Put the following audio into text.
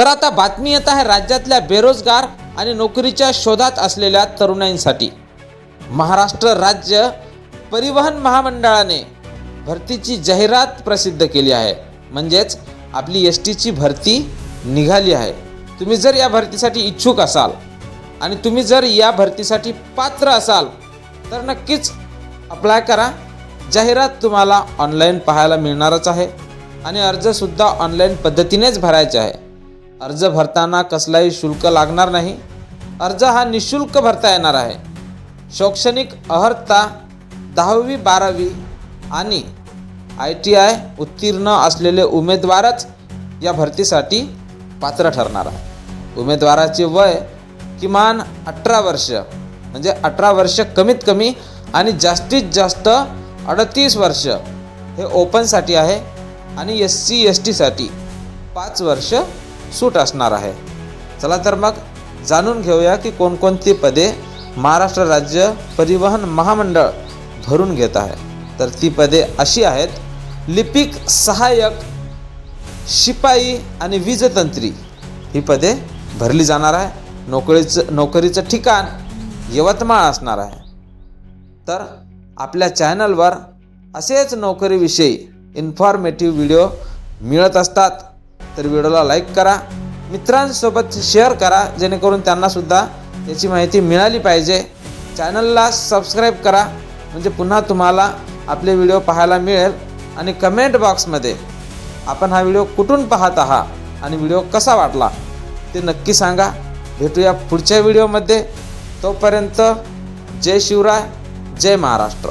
तर आता बातमी येत आहे राज्यातल्या बेरोजगार आणि नोकरीच्या शोधात असलेल्या तरुणाईंसाठी. महाराष्ट्र राज्य परिवहन महामंडळाने भरतीची जाहिरात प्रसिद्ध केली आहे. म्हणजेच आपली एस टीची भरती निघाली आहे. तुम्ही जर या भरतीसाठी इच्छुक असाल आणि तुम्ही जर या भरतीसाठी पात्र असाल तर नक्कीच अप्लाय करा. जाहिरात तुम्हाला ऑनलाईन पाहायला मिळणारच आहे आणि अर्जसुद्धा ऑनलाईन पद्धतीनेच भरायचे आहे. अर्ज भरताना कसलाही शुल्क लागणार नाही. अर्ज हा निशुल्क भरता येणार आहे. शैक्षणिक अर्हता दहावी बारावी आणि आय टी आय उत्तीर्ण असलेले उमेदवारच या भरतीसाठी पात्र ठरणार आहे. उमेदवाराचे वय किमान अठरा वर्ष म्हणजे अठरा वर्ष कमीत कमी आणि जास्तीत जास्त अडतीस वर्ष हे ओपनसाठी आहे आणि एस सी एस टीसाठी पाच वर्ष सूट असणार आहे. चला तर मग जाणून घेऊया की कोणकोणती पदे महाराष्ट्र राज्य परिवहन महामंडळ भरून घेत आहे. तर ती पदे अशी आहेत लिपिक सहाय्यक शिपाई आणि वीजतंत्री. ही पदे भरली जाणार आहे. नोकरीचं नोकरीचं ठिकाण यवतमाळ असणार आहे. तर आपल्या चॅनलवर असेच नोकरीविषयी इन्फॉर्मेटिव्ह व्हिडिओ मिळत असतात. तर व्हिडिओला लाईक करा. मित्रांसोबत शेअर करा जेणेकरून त्यांनासुद्धा याची माहिती मिळाली पाहिजे. चॅनलला सबस्क्राईब करा म्हणजे पुन्हा तुम्हाला आपले व्हिडिओ पाहायला मिळेल. आणि कमेंट बॉक्समध्ये आपण हा व्हिडिओ कुठून पाहत आहात आणि व्हिडिओ कसा वाटला ते नक्की सांगा. भेटूया पुढच्या व्हिडिओमध्ये तोपर्यंत जय शिवराय जय महाराष्ट्र.